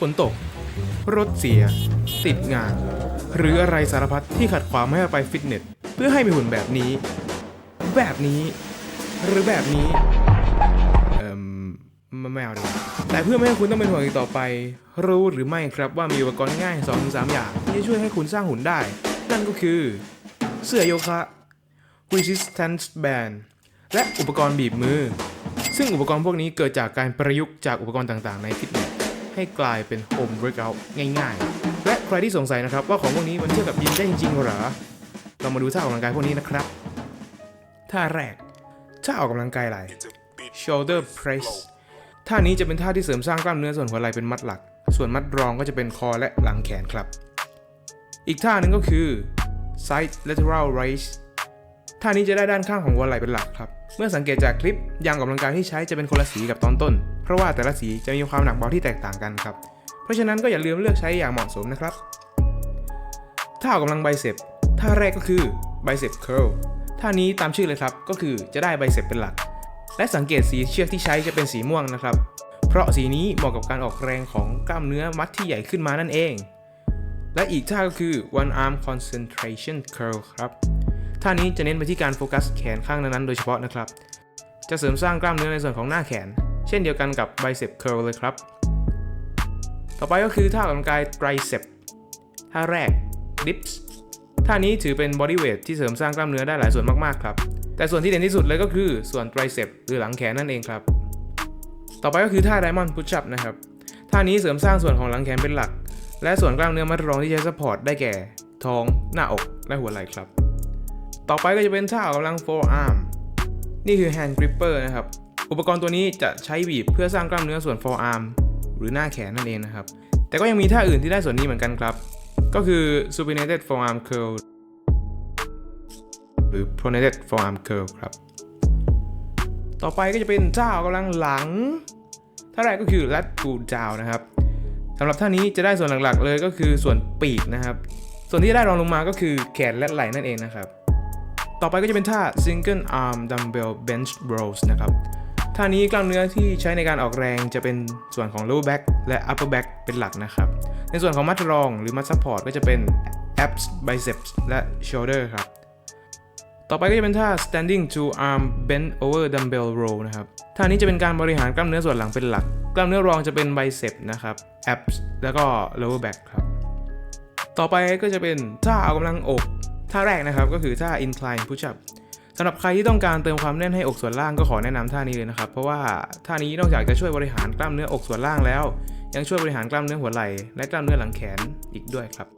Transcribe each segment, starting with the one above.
ฝนตก รถเสีย ติดงาน หรืออะไรสารพัดที่ขัดขวางไม่ให้ไปฟิตเนส เพื่อให้มีหุ่นแบบนี้ แบบนี้ หรือแบบนี้ เอ่มไม่เอาดีกว่าแต่เพื่อไม่ให้คุณต้องเป็นห่วงอีกต่อไป รู้หรือไม่ครับว่ามีอุปกรณ์ง่าย2อถึงสอย่างที่จะช่วยให้คุณสร้างหุ่นได้ นั่นก็คือ เสื้อโยคะ resistance band และอุปกรณ์บีบมือ ซึ่งอุปกรณ์พวกนี้เกิดจากการประยุกต์จากอุปกรณ์ต่างๆในฟิตเนส ให้กลายเป็นโฮมเวิร์กอัง่ายๆ และใครที่สงสัยนะครับว่าของพวกนี้มันเทียบกับยิมได้จริงๆหรอเรามาดูท่าออกกำลังกายพวกนี้นะครับ ท่าแรก ท่าออกกำลังกายไหล่ shoulder press ท่านี้จะเป็นท่าที่เสริมสร้างกล้ามเนื้อส่วนหัวไหล่เป็นมัดหลัก ส่วนมัดรองก็จะเป็นคอและหลังแขนครับ อีกท่าหนึ่งก็คือ side lateral raise ท่านี้จะได้ด้านข้างของหัวไหล่เป็นหลักครับ เมื่อสังเกตจากคลิปยางออกกำลังกายที่ใช้จะเป็นคนละสีกับตอนต้น เพราะว่าแต่ละสีจะมีความหนักเบาที่แตกต่างกันครับ เพราะฉะนั้นก็อย่าลืมเลือกใช้อย่างเหมาะสมนะครับท่าออกกำลังไบเซปท่าแรกก็คือ bicep curl ท่านี้ตามชื่อเลยครับ ก็คือจะได้ไบเซปเป็นหลัก และสังเกตสีเชือกที่ใช้จะเป็นสีม่วงนะครับ เพราะสีนี้เหมาะกับการออกแรงของกล้ามเนื้อมัดที่ใหญ่ขึ้นมานั่นเอง และอีกท่าก็คือ one arm concentration curl ครับ ท่านี้จะเน้นไปที่การโฟกัสแขนข้างนั้นๆโดยเฉพาะนะครับ จะเสริมสร้างกล้ามเนื้อในส่วนของหน้าแขน เช่นเดียวกันกับ bicep curl เลยครับ ต่อไปก็คือท่าออกกำลังกาย tricep ท่าแรก dips ท่านี้ถือเป็น body weight ที่เสริมสร้างกล้ามเนื้อได้หลายส่วนมากๆครับ แต่ส่วนที่เด่นที่สุดเลยก็คือส่วน tricep หรือหลังแขนนั่นเองครับ ต่อไปก็คือท่า diamond push up นะครับ ท่านี้เสริมสร้างส่วนของหลังแขนเป็นหลัก และส่วนกล้ามเนื้อมัดรองที่ใช้ support ได้แก่ท้อง หน้าอก และหัวไหล่ครับ ต่อไปก็จะเป็นท่าออกกำลัง forearm นี่คือ hand gripper นะครับ อุปกรณ์ตัวนี้จะใช้บีบเพื่อสร้างกล้ามเนื้อส่วน forearm หรือหน้าแขนนั่นเองนะครับ แต่ก็ยังมีท่าอื่นที่ได้ส่วนนี้เหมือนกันครับ ก็คือ supinated forearm curl หรือ pronated forearm curl ครับ ต่อไปก็จะเป็นท่าออกกำลังหลัง ท่าแรกก็คือ lat pull down นะครับสำหรับท่านี้จะได้ส่วนหลักๆเลยก็คือส่วนปีกนะครับ ส่วนที่ได้รองลงมาก็คือแขนและไหล่นั่นเองนะครับ ต่อไปก็จะเป็นท่า single arm dumbbell bench rows นะครับ ท่านี้กล้ามเนื้อที่ใช้ในการออกแรงจะเป็นส่วนของ lower back และ upper back เป็นหลักนะครับ ในส่วนของมัดรองหรือมัด support ก็จะเป็น abs biceps และ shoulder ครับ ต่อไปก็จะเป็นท่า standing to arm bend over dumbbell row นะครับ ท่านี้จะเป็นการบริหารกล้ามเนื้อส่วนหลังเป็นหลัก กล้ามเนื้อรองจะเป็น bicep นะครับ abs แล้วก็ lower back ครับ ต่อไปก็จะเป็นท่าเอากำลังอก ท่าแรกนะครับก็คือท่า incline push up สำหรับใครที่ต้องการเติมความแน่นให้อกส่วนล่างก็ขอแนะนำท่านี้เลยนะครับ เพราะว่าท่านี้นอกจากจะช่วยบริหารกล้ามเนื้ออกส่วนล่างแล้ว ยังช่วยบริหารกล้ามเนื้อหัวไหล่และกล้ามเนื้อหลังแขนอีกด้วยครับ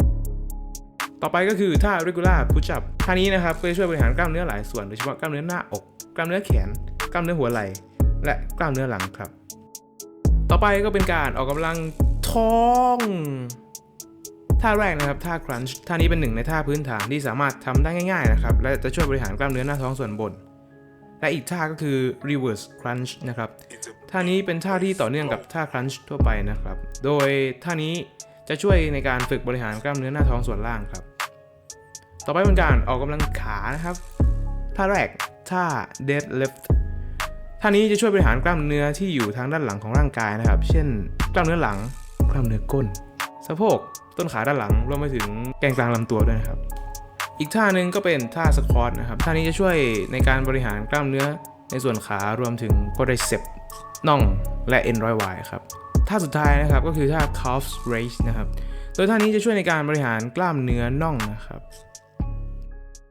ต่อไปก็คือท่า regular push up ท่านี้นะครับก็จะช่วยบริหารกล้ามเนื้อหลายส่วนโดยเฉพาะกล้ามเนื้อหน้าอก กล้ามเนื้อแขน กล้ามเนื้อหัวไหล่ และกล้ามเนื้อหลังครับ ต่อไปก็เป็นการออกกำลังท้อง ท่าแรกนะครับท่า crunch ท่านี้เป็นหนึ่งในท่าพื้นฐานที่สามารถทำได้ง่ายๆนะครับและจะช่วยบริหารกล้ามเนื้อหน้าท้องส่วนบน และอีกท่าก็คือ reverse crunch นะครับท่านี้เป็นท่าที่ต่อเนื่องกับท่า crunch ทั่วไปนะครับ โดยท่านี้จะช่วยในการฝึกบริหารกล้ามเนื้อหน้าท้องส่วนล่างครับ ต่อไปเป็นการออกกำลังขานะครับ ท่าแรกท่า deadlift ท่านี้จะช่วยบริหารกล้ามเนื้อที่อยู่ทางด้านหลังของร่างกายนะครับ เช่น กล้ามเนื้อหลัง กล้ามเนื้อก้น สะโพก ต้นขาด้านหลัง รวมไปถึงแกนกลางลำตัวด้วยนะครับ อีกท่าหนึ่งก็เป็นท่าสควอตนะครับ ท่านี้จะช่วยในการบริหารกล้ามเนื้อในส่วนขารวมถึงก็ได้เส็บน่องและเอ็นร้อยวายครับท่าสุดท้ายนะครับก็คือท่า calf raise นะครับ โดยท่านี้จะช่วยในการบริหารกล้ามเนื้อน่องนะครับ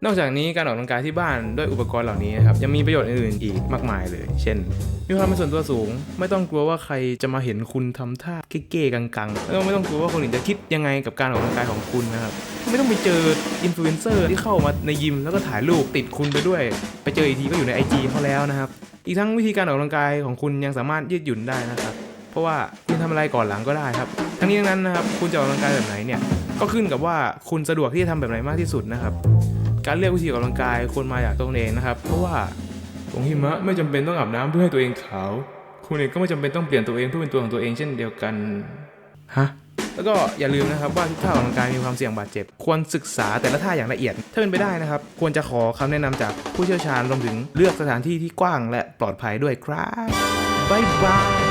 นอกจากนี้การออกกำลังกายที่บ้านด้วยอุปกรณ์เหล่านี้นะครับยังมีประโยชน์อื่นๆอีกมากมายเลย เช่น มีความเป็นส่วนตัวสูง ไม่ต้องกลัวว่าใครจะมาเห็นคุณทำท่าเก้ๆกังๆแล้วก็ไม่ต้องกลัวว่าคนอื่นจะคิดยังไงกับการออกกำลังกายของคุณนะครับไม่ต้องไปเจออินฟลูเอนเซอร์ที่เข้ามาในยิมแล้วก็ถ่ายรูปติดคุณไปด้วย ไปเจออีกทีก็อยู่ใน IG เขาแล้วนะครับอีกทั้งวิธีการออกกำลังกายของคุณยังสามารถยืดหยุ่นได้นะครับเพราะว่าคุณทำอะไรก่อนหลังก็ได้ครับทั้งนี้ทั้งนั้นนะครับคุณจะออกกำลังกายแบบไหนเนี่ยก็ขึ้นกับว่าคุณสะดวกที่จะทำแบบไหนมากที่สุดนะครับ การเลือกวิธีออกกำลังกายควรมาจากตรงเองนะครับ เพราะว่าตรงหิมะไม่จำเป็นต้องอาบน้ำเพื่อให้ตัวเองขาว คุณเองก็ไม่จำเป็นต้องเปลี่ยนตัวเองเพื่อเป็นตัวของตัวเองเช่นเดียวกันฮะแล้วก็อย่าลืมนะครับว่าทุกท่าออกกำลังกายมีความเสี่ยงบาดเจ็บ ควรศึกษาแต่ละท่าอย่างละเอียด ถ้าเป็นไปได้นะครับ ควรจะขอคำแนะนำจากผู้เชี่ยวชาญรวมถึงเลือกสถานที่ที่กว้างและปลอดภัยด้วยครับบ๊ายบาย